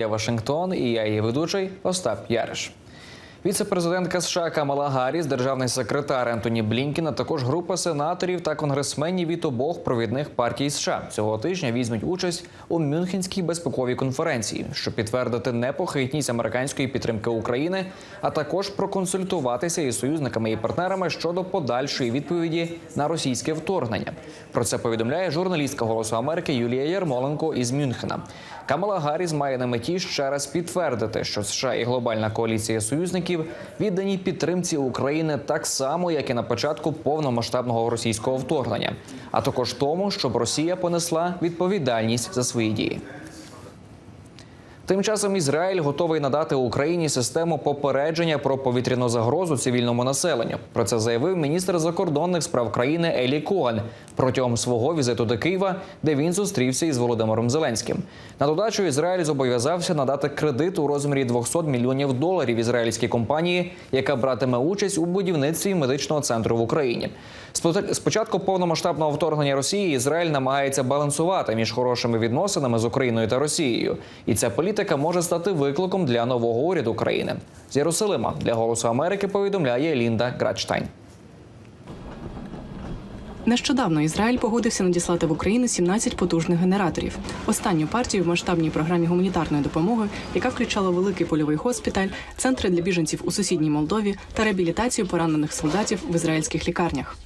Я Вашингтон і я її ведучий Остап Яриш. Віце-президентка США Камала Гарріс, державний секретар Ентоні Блінкін, а також група сенаторів та конгресменів від обох провідних партій США цього тижня візьмуть участь у Мюнхенській безпековій конференції, щоб підтвердити непохитність американської підтримки України, а також проконсультуватися із союзниками і партнерами щодо подальшої відповіді на російське вторгнення. Про це повідомляє журналістка Голосу Америки Юлія Ярмоленко із Мюнхена. Камала Гарріс має на меті ще раз підтвердити, що США і глобальна коаліція союзників віддані підтримці України так само, як і на початку повномасштабного російського вторгнення, а також тому, щоб Росія понесла відповідальність за свої дії. Тим часом Ізраїль готовий надати Україні систему попередження про повітряну загрозу цивільному населенню. Про це заявив міністр закордонних справ країни Елі Коан протягом свого візиту до Києва, де він зустрівся із Володимиром Зеленським. На додачу Ізраїль зобов'язався надати кредит у розмірі 200 мільйонів доларів ізраїльській компанії, яка братиме участь у будівництві медичного центру в Україні. Спо- Спочатку повномасштабного вторгнення Росії Ізраїль намагається балансувати між хорошими відносинами з Україною та Росією, і ця політика може стати викликом для нового уряду країни. З Єрусалима для Голосу Америки повідомляє Лінда Градштайн. Нещодавно Ізраїль погодився надіслати в Україну 17 потужних генераторів. Останню партію в масштабній програмі гуманітарної допомоги, яка включала великий польовий госпіталь, центри для біженців у сусідній Молдові та реабілітацію поранених солдатів в ізраїльських лікарнях.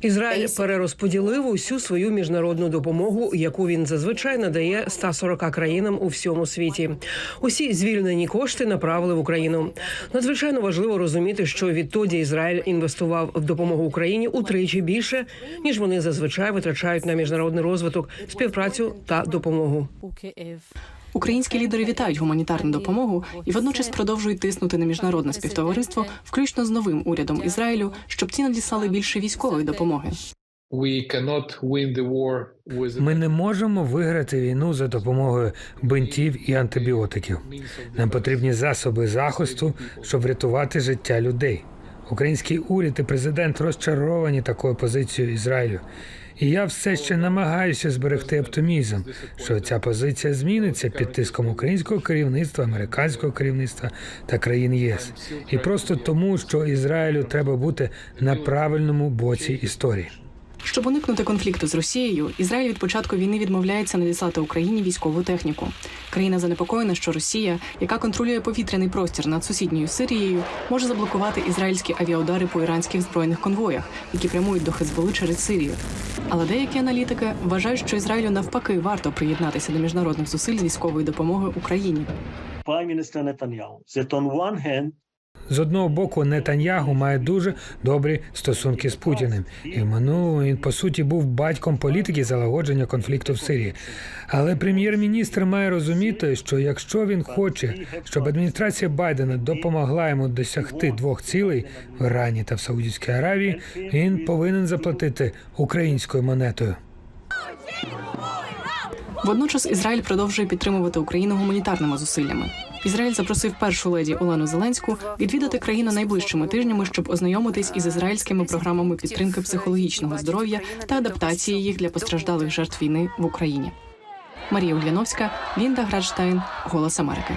Ізраїль перерозподілив усю свою міжнародну допомогу, яку він зазвичай надає 140 країнам у всьому світі. Усі звільнені кошти направили в Україну. Надзвичайно важливо розуміти, що відтоді Ізраїль інвестував в допомогу Україні утричі більше, ніж вони зазвичай витрачають на міжнародний розвиток, співпрацю та допомогу. Українські лідери вітають гуманітарну допомогу і водночас продовжують тиснути на міжнародне співтовариство, включно з новим урядом Ізраїлю, щоб ті надіслали більше військової допомоги. Ми не можемо виграти війну за допомогою бинтів і антибіотиків. Нам потрібні засоби захисту, щоб врятувати життя людей. Український уряд і президент розчаровані такою позицією Ізраїлю. І я все ще намагаюся зберегти оптимізм, що ця позиція зміниться під тиском українського керівництва, американського керівництва та країн ЄС. І просто тому, що Ізраїлю треба бути на правильному боці історії. Щоб уникнути конфлікту з Росією, Ізраїль від початку війни відмовляється надіслати Україні військову техніку. Країна занепокоєна, що Росія, яка контролює повітряний простір над сусідньою Сирією, може заблокувати ізраїльські авіаудари по іранських збройних конвоях, які прямують до Хезболи через Сирію. Але деякі аналітики вважають, що Ізраїлю навпаки варто приєднатися до міжнародних зусиль з військової допомоги Україні. Prime Minister Netanyahu З одного боку, Нетаньягу має дуже добрі стосунки з Путіним, і в минулому він по суті був батьком політики залагодження конфлікту в Сирії. Але прем'єр-міністр має розуміти, що якщо він хоче, щоб адміністрація Байдена допомогла йому досягти двох цілей в Ірані та в Саудівській Аравії, він повинен заплатити українською монетою. Водночас Ізраїль продовжує підтримувати Україну гуманітарними зусиллями. Ізраїль запросив першу леді Олену Зеленську відвідати країну найближчими тижнями, щоб ознайомитись із ізраїльськими програмами підтримки психологічного здоров'я та адаптації їх для постраждалих жертв війни в Україні. Марія Ульяновська, Лінда Градштайн, Голос Америки.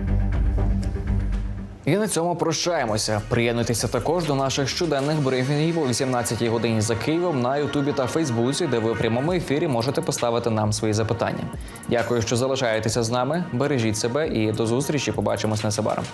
І на цьому прощаємося. Приєднуйтеся також до наших щоденних брифінгів о 18-й годині за Києвом на Ютубі та Фейсбуці, де ви у прямому ефірі можете поставити нам свої запитання. Дякую, що залишаєтеся з нами. Бережіть себе і до зустрічі. Побачимось незабаром.